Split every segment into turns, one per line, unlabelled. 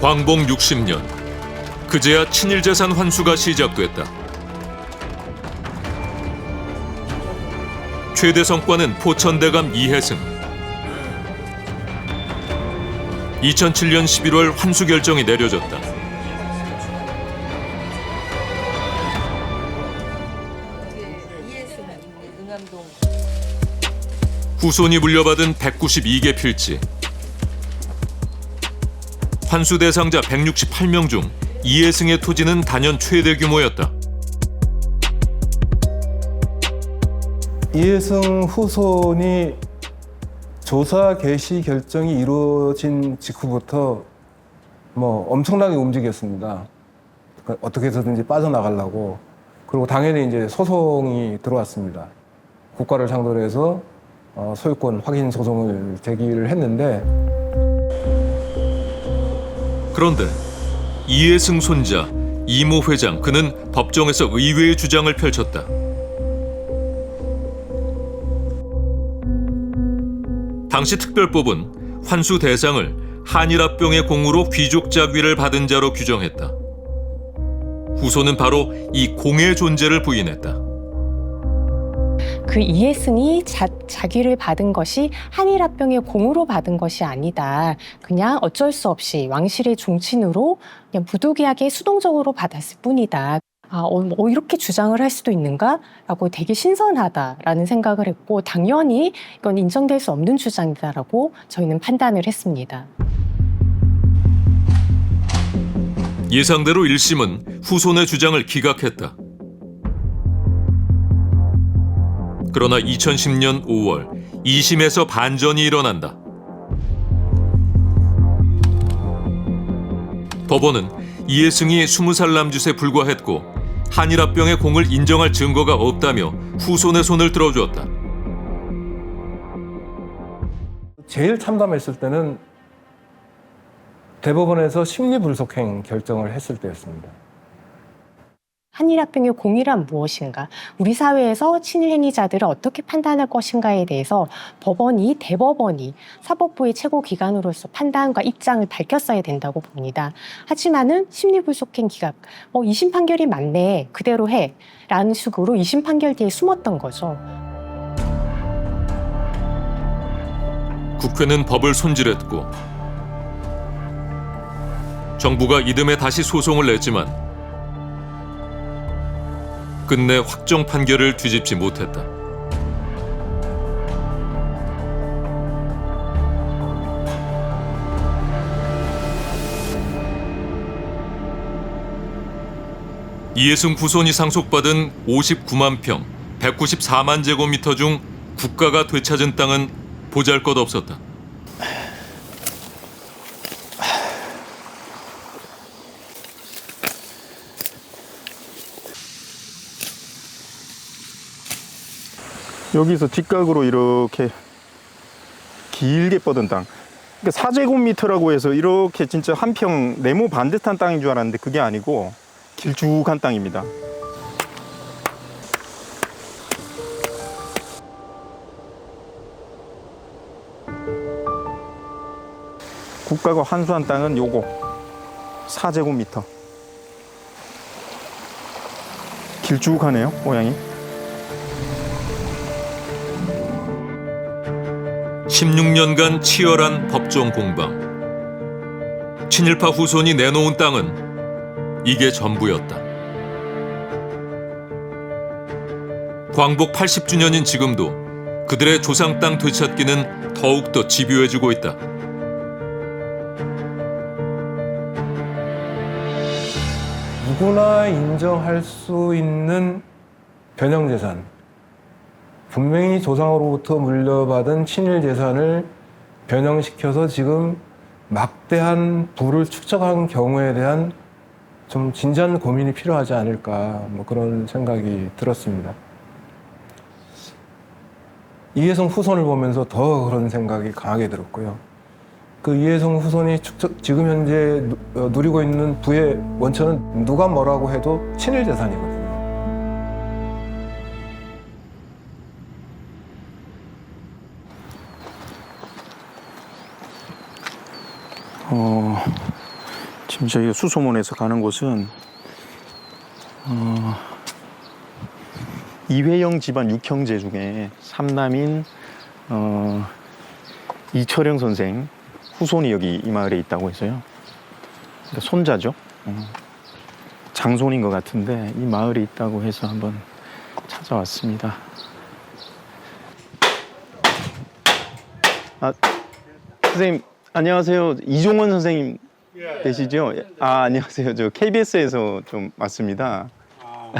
광복 60년 그제야 친일재산 환수가 시작됐다. 최대 성과는 포천대감 이해승. 2007년 11월 환수 결정이 내려졌다. 후손이 물려받은 192개 필지. 환수 대상자 168명 중 이해승의 토지는 단연 최대 규모였다.
이해승 후손이 조사 개시 결정이 이루어진 직후부터 뭐 엄청나게 움직였습니다. 어떻게 해서든지 빠져나가려고 그리고 당연히 이제 소송이 들어왔습니다. 국가를 상대로 해서 어, 소유권 확인 소송을 제기를 했는데
그런데 이해승 손자 이모 회장 그는 법정에서 의외의 주장을 펼쳤다. 당시 특별법은 환수 대상을 한일합병의 공으로 귀족 자귀를 받은 자로 규정했다. 후손은 바로 이 공의 존재를 부인했다.
그 이해승이 자, 자기를 받은 것이 한일합병의 공으로 받은 것이 아니다. 그냥 어쩔 수 없이 왕실의 종친으로 그냥 부득이하게 수동적으로 받았을 뿐이다. 아, 어, 뭐 이렇게 주장을 할 수도 있는가 라고 되게 신선하다라는 생각을 했고 당연히 이건 인정될 수 없는 주장이다라고 저희는 판단을 했습니다.
예상대로 1심은 후손의 주장을 기각했다. 그러나 2010년 5월 2심에서 반전이 일어난다. 법원은 이해승이 20살 남짓에 불과했고 한일합병의 공을 인정할 증거가 없다며 후손의 손을 들어주었다.
제일 참담했을 때는 대법원에서 심리불속행 결정을 했을 때였습니다.
한일합병의 공이란 무엇인가? 우리 사회에서 친일 행위자들을 어떻게 판단할 것인가에 대해서 법원이 대법원이 사법부의 최고 기관으로서 판단과 입장을 밝혔어야 된다고 봅니다. 하지만은 심리불속행 기각, 어, 2심 판결이 맞네, 그대로 해, 라는 식으로 2심 판결 뒤에 숨었던 거죠.
국회는 법을 손질했고 정부가 이듬해 다시 소송을 냈지만 끝내 확정 판결을 뒤집지 못했다. 이해승 후손이 상속받은 59만 평, 194만 제곱미터 중 국가가 되찾은 땅은 보잘것 없었다.
여기서 뒷각으로 이렇게 길게 뻗은 땅. 그러니까 4제곱미터라고 해서 이렇게 진짜 한 평 네모 반듯한 땅인 줄 알았는데 그게 아니고 길쭉한 땅입니다. 국가가 환수한 땅은 요거 4제곱미터. 길쭉하네요, 모양이.
16년간 치열한 법정 공방. 친일파 후손이 내놓은 땅은 이게 전부였다. 광복 80주년인 지금도 그들의 조상 땅 되찾기는 더욱더 집요해지고 있다.
누구나 인정할 수 있는 변형재산. 분명히 조상으로부터 물려받은 친일 재산을 변형시켜서 지금 막대한 부를 축적한 경우에 대한 좀 진지한 고민이 필요하지 않을까 뭐 그런 생각이 들었습니다. 이해성 후손을 보면서 더 그런 생각이 강하게 들었고요. 그 이해성 후손이 축적, 지금 현재 누- 어, 누리고 있는 부의 원천은 누가 뭐라고 해도 친일 재산이거든요.
지금 저희가 수소문에서 가는 곳은 어, 이회영 집안 육형제 중에 삼남인 어, 이철영 선생 후손이 여기 이 마을에 있다고 해서요. 그러니까 손자죠. 어, 장손인 것 같은데 이 마을에 있다고 해서 한번 찾아왔습니다. 아, 선생님 안녕하세요. 이종원 선생님 되시죠? 아 안녕하세요. 저 KBS에서 좀 왔습니다.
어,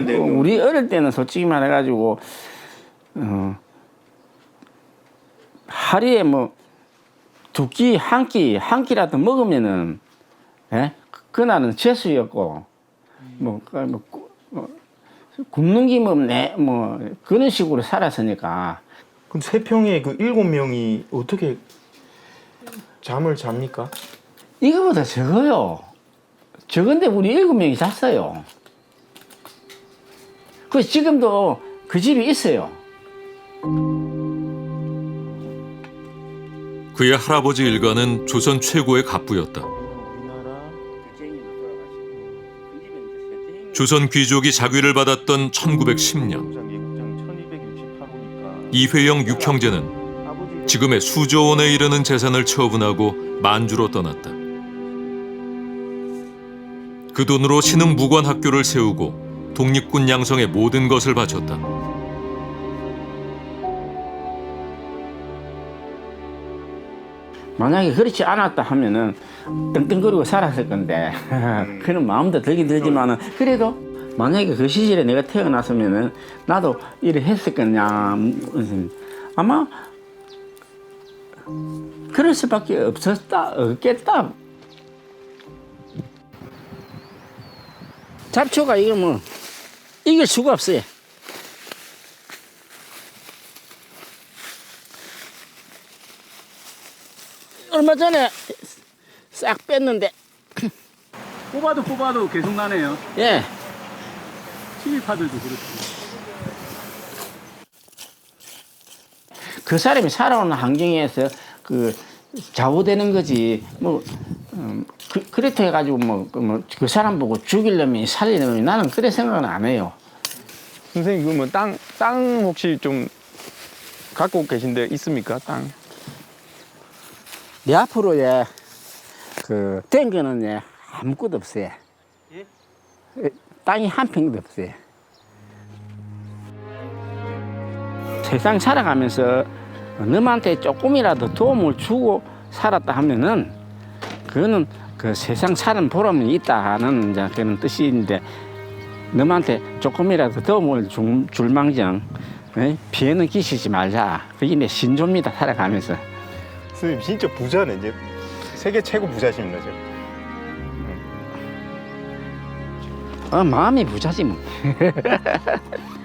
우리 어릴 때는 솔직히 말해가지고 어, 하루에 뭐 두 끼, 한 끼, 한 끼라도 먹으면은 예? 그날은 재수였고 뭐, 그, 뭐, 구- 뭐 굶는 김없네 뭐 그런 식으로 살았으니까
그럼 세 평에 그 일곱 명이 어떻게 잠을 잡니까?
이거보다 적어요. 적은데 우리 일곱 명이 잤어요. 그 지금도 그 집이 있어요.
그의 할아버지 일가는 조선 최고의 갑부였다. 조선 귀족이 자귀를 받았던 1910년 이회영 육형제는 지금의 수조 원에 이르는 재산을 처분하고 만주로 떠났다. 그 돈으로 신흥 무관 학교를 세우고 독립군 양성에 모든 것을 바쳤다.
만약에 그렇지 않았다 하면은 떵떵거리고 살았을 건데 그런 마음도 들긴 들지만은 그래도 만약에 그 시절에 내가 태어났으면은 나도 이래 했을 거냐 음, 아마 그럴 수밖에 없었다 없겠다 잡초가 이거 뭐 이길 수가 없어요. 얼마 전에 싹 뺐는데
뽑아도 뽑아도 계속 나네요.
예
시위파들도 그렇고.
그 사람이 살아오는 환경에서 그 좌우되는 거지 뭐 음, 그, 그렇다 해가지고 뭐그 사람 보고 죽이려면 살리려면 나는 그래 생각은 안 해요.
선생님 그 뭐 땅 땅 혹시 좀 갖고 계신데 있습니까? 땅.
내 앞으로 예, 그, 된 거는 예, 아무것도 없어요. 예, 땅이 한 평도 없어요. 세상 살아가면서 너한테 조금이라도 도움을 주고 살았다 하면은 그거는 그 세상 사는 보람이 있다 하는 이제 그런 뜻인데 너한테 조금이라도 도움을 줄, 줄망정 예? 피해는 끼치지 말자. 그게 내 신조입니다 살아가면서.
선생님 진짜 부자네 이제 세계 최고 부자십니다 지금.
어, 마음이 부자지 뭐.